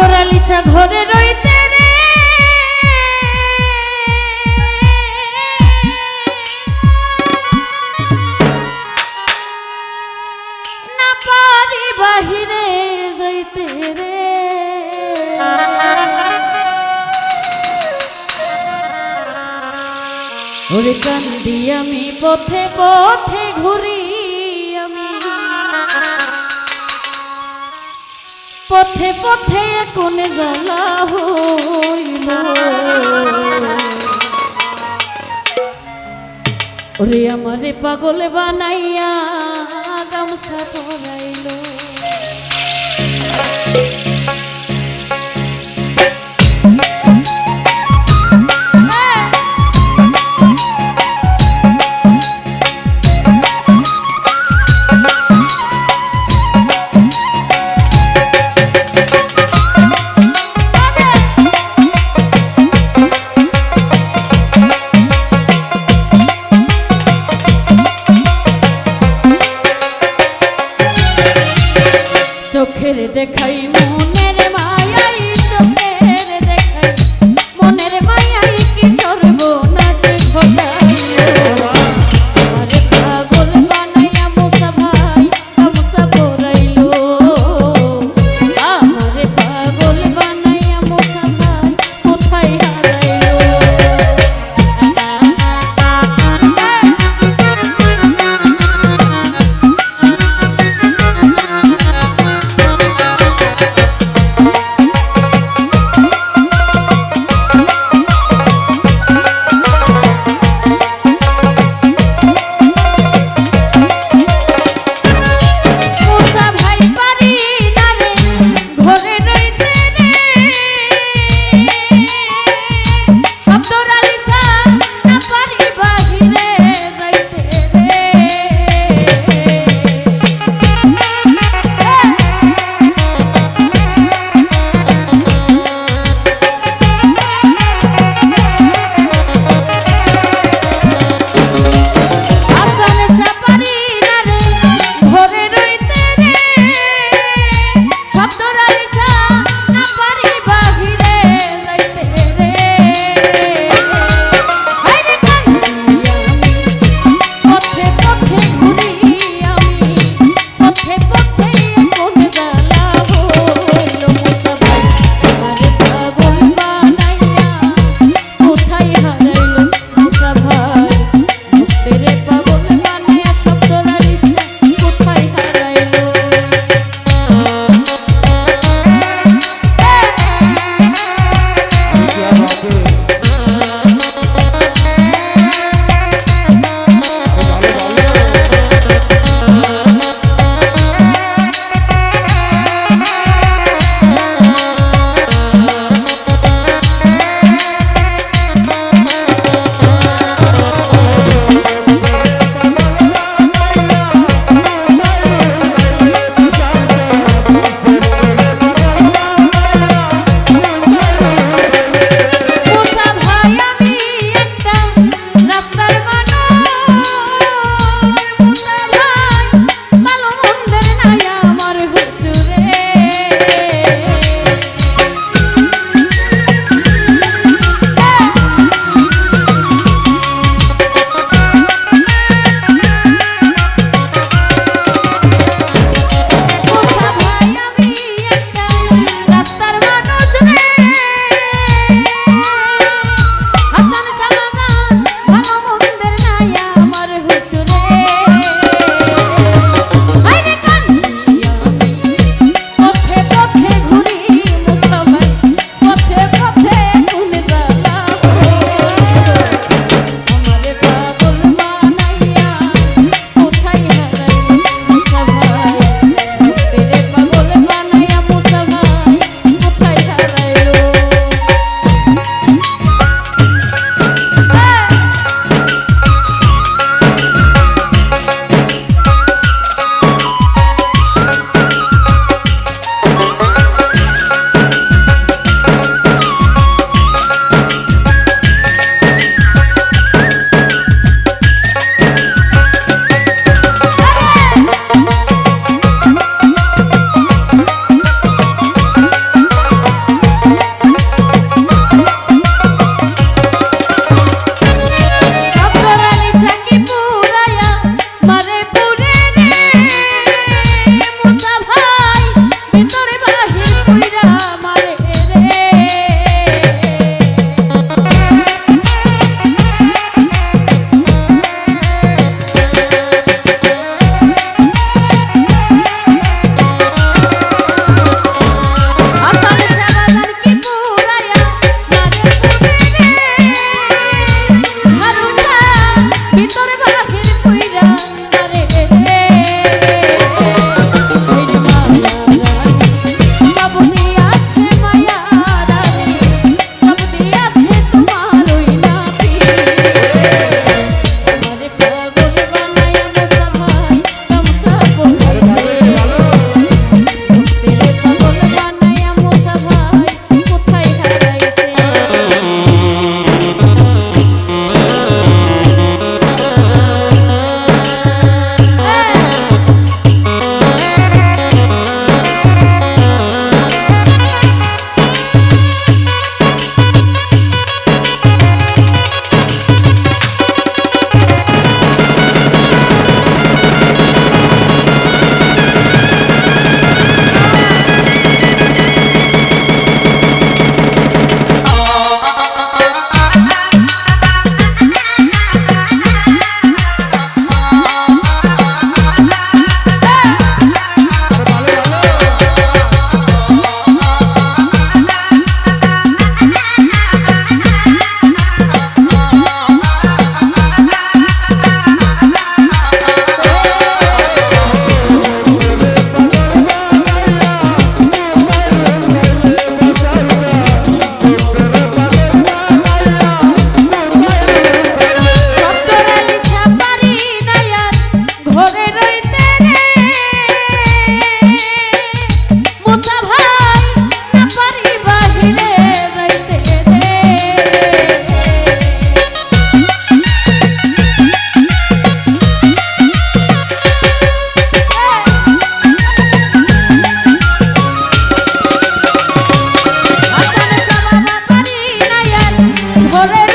ডোরালিসা ঘরে রইতে রে। না পারি বাহিরে যাইতে রে। ওরে কান্দি আমি পথে পথে ঘুরি পথে পথে কোনে জ্বালা হইল। ওরে আমারে পাগল বানাইয়া গামছা পরাইল। the Corre